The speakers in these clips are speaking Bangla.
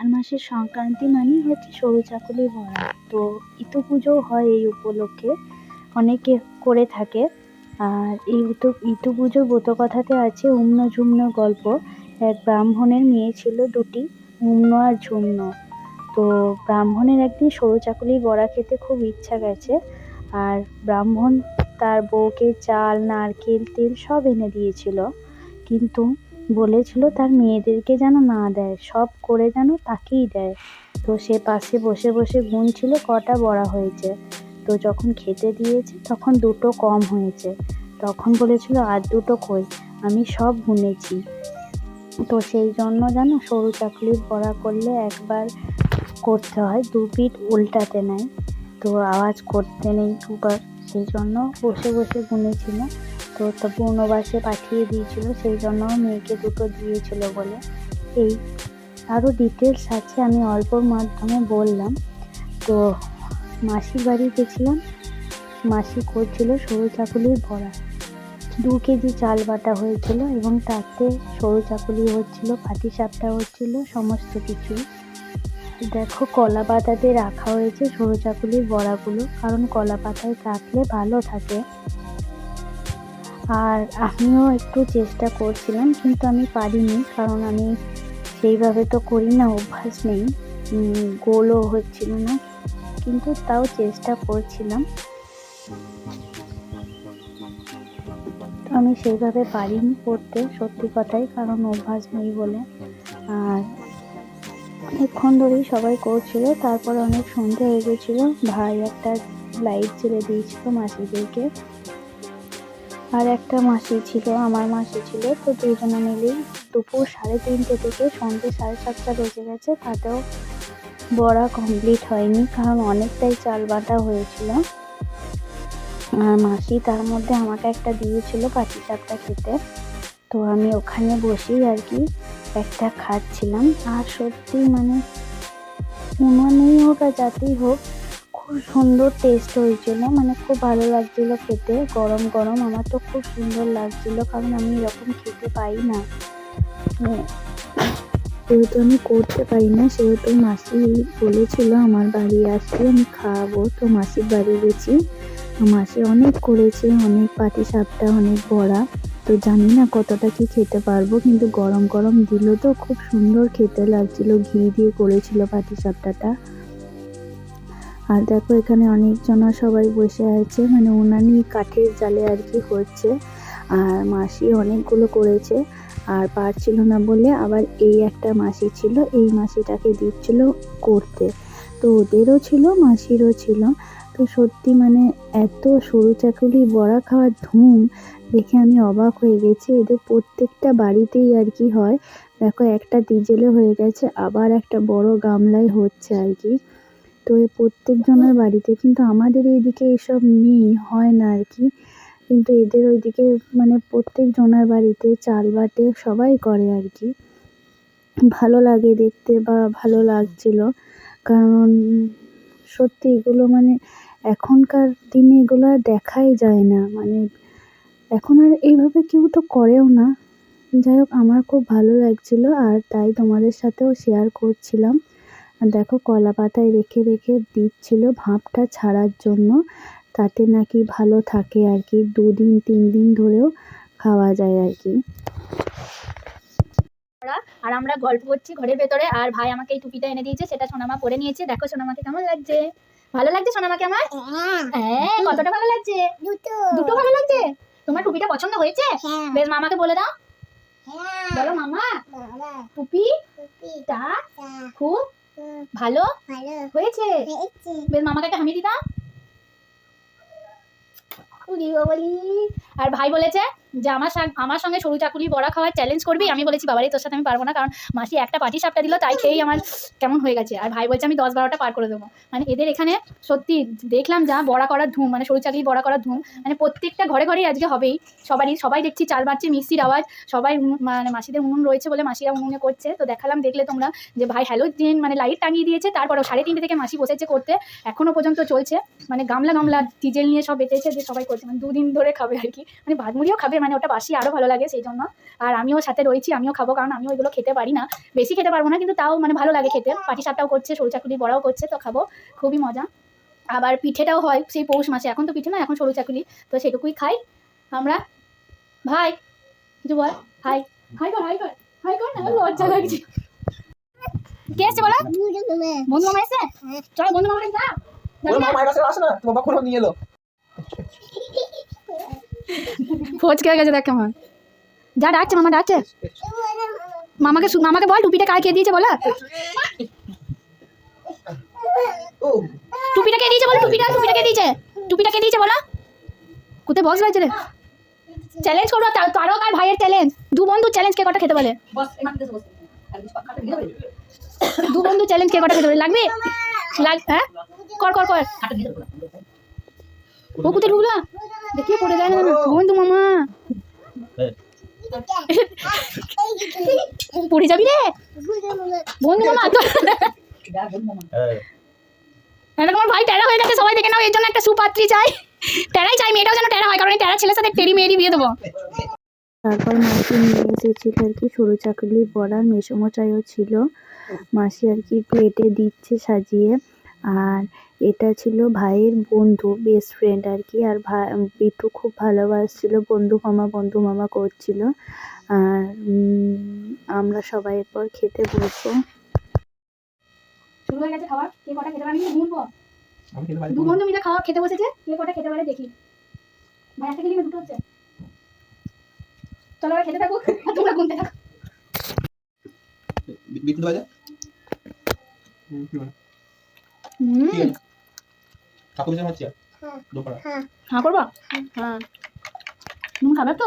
আষাঢ় মাসের সংক্রান্তি মানেই হচ্ছে সরু চাকুলি বড়া তো ইতু পুজোও হয় এই উপলক্ষে, অনেকে করে থাকে। আর এই ইতু ইতু পুজোর ব্রতকথাতে আছে উম্ন ঝুম্ন গল্প। এক ব্রাহ্মণের মেয়ে ছিল দুটি, উম্ন আর ঝুম্ন। তো ব্রাহ্মণের একদিন সরু চাকুলি বড়া খেতে খুব ইচ্ছা গেছে। আর ব্রাহ্মণ তার বউকে চাল, নারকেল, তেল সব এনে দিয়েছিল। কিন্তু বলেছিল তার মেয়েদেরকে যেন না দেয়, সব করে যেন তাকেই দেয়। তো সে পাশে বসে বসে গুনছিল কটা বড়া হয়েছে। তো যখন খেতে দিয়েছে তখন দুটো কম হয়েছে। তখন বলেছিল, আর দুটো কই? আমি সব গুনেছি। তো সেই জন্য জানো সরু চাকলির বড়া করলে একবার করতে হয়, দু পিঠ উল্টাতে নেয়। তো আওয়াজ করতে নেই দুবার। সেই জন্য বসে বসে গুনেছিল। তো তা বনবাসে পাঠিয়ে দিয়েছিল, সেই জন্য মেয়েকে দুটো দিয়েছিল বলে। এই আরও ডিটেলস আছে, আমি অল্পর মাধ্যমে বললাম। তো মাসির বাড়ি গেছিলাম, মাসি করছিল সরু চাকুলির বড়া দু কেজি চাল বাটা হয়েছিল এবং তাতে সরু চাকুলি হচ্ছিল পাটিসাপটা হচ্ছিল, সমস্ত কিছু। দেখো, কলা পাতাতে রাখা হয়েছে সরু চাকুলির বড়াগুলো কারণ কলা পাতায় রাখলে ভালো থাকে। আর আমিও একটু চেষ্টা করছিলাম, কিন্তু আমি পারিনি, কারণ আমি সেইভাবে তো করি না, অভ্যাস নেই গোলও হচ্ছিল না, কিন্তু তাও চেষ্টা করছিলাম। আমি সেইভাবে পারিনি করতে, সত্যি কথাই, কারণ অভ্যাস নেই বলে। আর অনেকক্ষণ ধরেই সবাই করছিল, তারপরে অনেক সন্ধে হয়ে গেছিল, ভাই একটা লাইট জ্বেলে দিয়েছিল মাসিদেরকে। আর একটা মাসি ছিল, আমার মাসি ছিল, তো দুজনে মিলেই দুপুর সাড়ে তিনটে থেকে সন্ধ্যে সাড়ে সাতটা বেজে গেছে, তাতেও বড়া কমপ্লিট হয়নি, কারণ অনেকটাই চাল বাটা হয়েছিল। আর মাসি তার মধ্যে আমাকে একটা দিয়েছিল পাটিসাপটা খেতে, তো আমি ওখানে বসেই আর কি একটা খাচ্ছিলাম। আর সত্যি মানে উনুনেই হোক আর যাতেই হোক খুব সুন্দর টেস্ট হয়েছিল মানে খুব ভালো লাগছিল খেতে। গরম গরম, আমার তো খুব সুন্দর লাগছিল, কারণ আমি এরকম খেতে পাই না। যেহেতু আমি করতে পারি না, সেহেতু মাসি বলেছিল আমার বাড়ি আসলে আমি খাওয়াবো তো মাসির বাড়ি গেছি। মাসি অনেক করেছে, অনেক পাটি সাপটা, অনেক বড়া। তো জানি না কতটা কি খেতে পারব, কিন্তু গরম গরম দিল তো, খুব সুন্দর খেতে লাগছিল। ঘি দিয়ে করেছিল পাটি সাপটাটা। আর দেখো এখানে অনেকজনা সবাই বসে আছে মানে উনানি কাঠের জালে আর কি হচ্ছে আর মাসি অনেকগুলো করেছে, আর পারছিল না বলে আবার এই একটা মাসি ছিল, এই মাসিটাকে দিচ্ছিল করতে। তো ওদেরও ছিল, মাসিরও ছিল। তো সত্যি মানে এত সরু চাকুলি বড়া খাওয়ার ধুম দেখে আমি অবাক হয়ে গেছি। এদের প্রত্যেকটা বাড়িতেই আর কি হয়। দেখো একটা ডিজেলে হয়ে গেছে, আবার একটা বড় গামলায় হচ্ছে আর কি। তো এই প্রত্যেকজনের বাড়িতে কিন্তু আমাদের এইদিকে এসব নেই, হয় না আর কি। কিন্তু এদের ওইদিকে মানে প্রত্যেক জনের বাড়িতে চাল বাটে সবাই করে আর কি। ভালো লাগে দেখতে বা ভালো লাগছিল। কারণ সত্যি এগুলো মানে এখনকার দিনে এগুলো আর দেখাই যায় না। মানে এখন আর এইভাবে কেউ তো করেও না। যাই হোক, আমার খুব ভালো লাগছিল আর তাই তোমাদের সাথেও শেয়ার করছিলাম। দেখো কলা পাতায় রেখে রেখে দিচ্ছিল ভাপটা ছাড়ার জন্য। তাতে নাকি ভালো থাকে আর কি দুদিন তিন দিন ধরেও খাওয়া যায় আর কি। আর আমরা গল্প করছি ঘরের ভেতরে আর ভাই আমাকে এই টুপিটা এনে দিয়েছে সেটা সোনামা পরে নিয়েছে। দেখো সোনামাকে কেমন লাগছে। ভালো লাগছে সোনামাকে আমার? হ্যাঁ কতটা ভালো লাগছে? দুটো। দুটো ভালো লাগছে? তোমার টুপিটা পছন্দ হয়েছে? হ্যাঁ। বেশ মামাকে বলে দাও। হ্যাঁ। বলো মামা বাবা। টুপিটা খুব ভালো? হয়েছে? হয়েছে। বেশ মামাকে একটা হামি দিতাম? আর ভাই বলেছে যে আমার আমার সঙ্গে সরু চাকুলি বড়া খাওয়ার চ্যালেঞ্জ করবি? আমি বলেছি, বাবারে, তোর সাথে আমি পারব না। কারণ মাসি একটা পাটি সাপটা দিল, তাই খেয়েই আমার কেমন হয়ে গেছে। আর ভাই বলছে, আমি দশ বারোটা পার করে দেবো। মানে এদের এখানে সত্যি দেখলাম যা বড়া করার ধুম মানে সরু চাকলি বড়া করার ধুম মানে প্রত্যেকটা ঘরে ঘরেই আজকে হবেই। সবারই, সবাই দেখছি, চাল বাড়ছে, মিষ্টির আওয়াজ, সবাই মানে মাসিদের উনুন রয়েছে বলে মাসিরা উনুনে করছে। তো দেখালাম, দেখলে তোমরা যে ভাই হ্যালো দিন মানে লাইট টাঙিয়ে দিয়েছে, তারপরেও সাড়ে তিনটে থেকে মাসি বসেছে করতে, এখনও পর্যন্ত চলছে। মানে গামলা গামলা, ডিজেল নিয়ে সব বেঁচেছে যে সবাই করছে। মানে দুদিন ধরে খাবে আর কি। মানে ভাত মুড়িও খাবে মানে ওটা বাসি আরও ভালো লাগে সেই জন্য আর আমিও সাথে রয়েছি আমিও খাব কারণ আমিও ওইগুলো খেতে পারি না। বেশি খেতে পারব না কিন্তু তাও মানে ভালো লাগে খেতে। পাটি সাপটাও করছে সরু চাকুলি বড়াও করছে তো খাব খুবই মজা। আবার পিঠেটাও হয় সেই পৌষ মাসে এখন তো পিঠে না এখন সরু চাকুলি তো সেটুকুই খাই। আমরা ভাই কিছু বল? হাই হাই কর হাই কর হাই কর না লজ্জা লাগছে। কে এসছে বলো? বন্ধু মামা এসছে? চলো বন্ধু মামাকে যা। ওর মা মায়ের কাছে আসে না তো বাবা কোনো নিয়ে এলো। ফোচকে গেছে দেখ কেমন। যা ডাকছে, মামা ডাকছে। মামাকে মামাকে বল, টুপিটা কার কে দিয়েছে বলো। টুপিটা কে দিয়েছে বলো, টুপিটা টুপিটা কে দিয়েছে? টুপিটা কে দিয়েছে বলো। কোথায় বক্স বাজছে রে? চ্যালেঞ্জ করব তা- তারক আর ভাইয়ের চ্যালেঞ্জ দু বন্ধু চ্যালেঞ্জ কে কটা খেতে বলে? দু বন্ধু চ্যালেঞ্জ কে কটা খেতে বলে? লাগবে? লাগ হ্যাঁ? কর কর কর। কোথায় ঢুকলা দেখিয়ে পড়ে যায় না না। বন্ধু মামা। পড়ে যাবি রে? বন্ধু মামা। তো এরকম আমার ভাই টেরা হয়ে গেছে, সবাই দেখে নাও, এর জন্য একটা সুপাত্রী চাই। টেরাই চাই, মেয়েটাও যেন টেরা হয়, কারণ টেরা ছেলের সাথে টেরি মেয়েরই বিয়ে দেবো। তারপর মাসি নিয়ে এসেছিল আর কি সরু চাকলি বড়ার মেসমশাইও ছিল। মাসি আর কি প্লেটে দিচ্ছে সাজিয়ে। আর এটা ছিল ভাইয়ের বন্ধু বেস্ট ফ্রেন্ড আর কি আর ভাই বিট্টু খুব ভালোবাসছিল বন্ধু মামা বন্ধু মামা করছিল। আর আমরা সবাই এরপর খেতে বসবো। শুরু হয়ে গেছে খাবার কে কটা খেতে পারে? আমি দু বন্ধু মিলে খাওয়া খেতে বসেছে। কে কটা খেতে পারে দেখি। ভাই একটা দুটো হচ্ছে। চলো খেতে থাকো। আর তোমরা গুনতে থাকো। বাজে হুম, কি বলে? হুম ঠিক আছে কাকু বিছানা হচ্ছে দুপুরে হ্যাঁ করব হ্যাঁ নুন খাবে। তো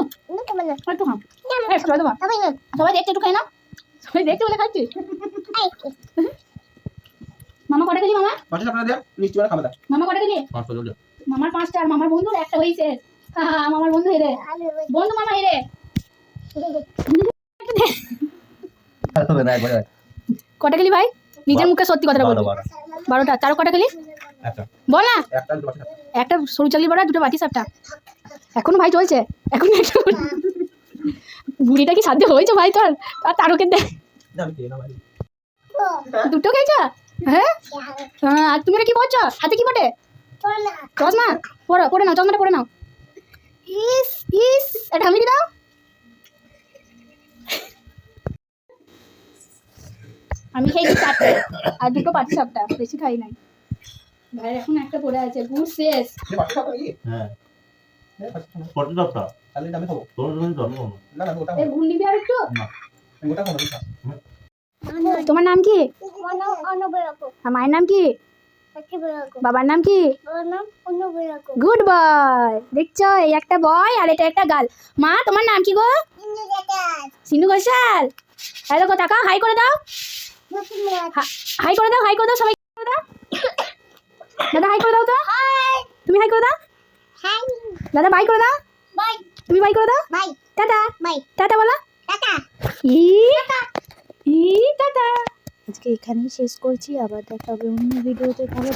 একটু খাও। একটু খাও দেবো। সবাই দেখছে একটু খাই না? সবাই দেখছে বলে খাচ্ছি? মামা কটা খেলি মামা? পাঁচটা আপনারা দেন মিষ্টি বানা খাবে মামা কটা খেলি? পাঁচটা জল মামার পাঁচটা আর মামার বন্ধুর একটা হয়েছে মামার বন্ধু হেরে। বন্ধু মামা হেরে। না কটা খেলি ভাই? নিজের মুখে সত্যি কথাটা বল বারোটা। তারও কটা খেলি? একটা বল না। একটা সরু চাকলি বড়া দুটো বাটি সাপটা। এখনও ভাই চলছে। এখন বুড়িটা কি সাধ্য হয়েছে ভাই তোর? আর আমি খেয়ে দুটো খেয়েছ? হ্যাঁ? হ্যাঁ আর তুমি কি করছ? হাতে কি বটে? চশমা? পড়ো পড়ে নাও চশমাটা পড়ে নাও। ইস ইস এটা আমি দাও? আমি খেয়েছি চারটে। আর দুটো পাটি সাপটা বেশি খাই নাই। ভাই এখন একটা পড়ে আছে গুড় শেষ। হ্যাঁ। হ্যাঁ, পাঁচটা। তাহলে আমি খাব। তোর জন্য জন্ম না না ওটা এই গুড় নিবি আর একটু? আমি ওটা খাব না, তোমার নাম কি? মায়ের নাম কি? বাবার নাম কি? Good boy. দেখছ এই একটা বয় আর এটা একটা গাল মা তোমার নাম কি গো? সিনু ঘোষাল। এই দেখো তাকাও হাই করে দাও। হাই করে দাও হাই করে দাও সবাই। করে দাও হাই করে দাও তো। তুমি হাই করে দাও। হাই দাদা বাই করে দাও। তুমি বাই করে দাও। টাটা। টাটা বলো। ই। ই টাটা। আজকে এখানেই শেষ করছি। আবার দেখা হবে অন্য ভিডিওতে ভালো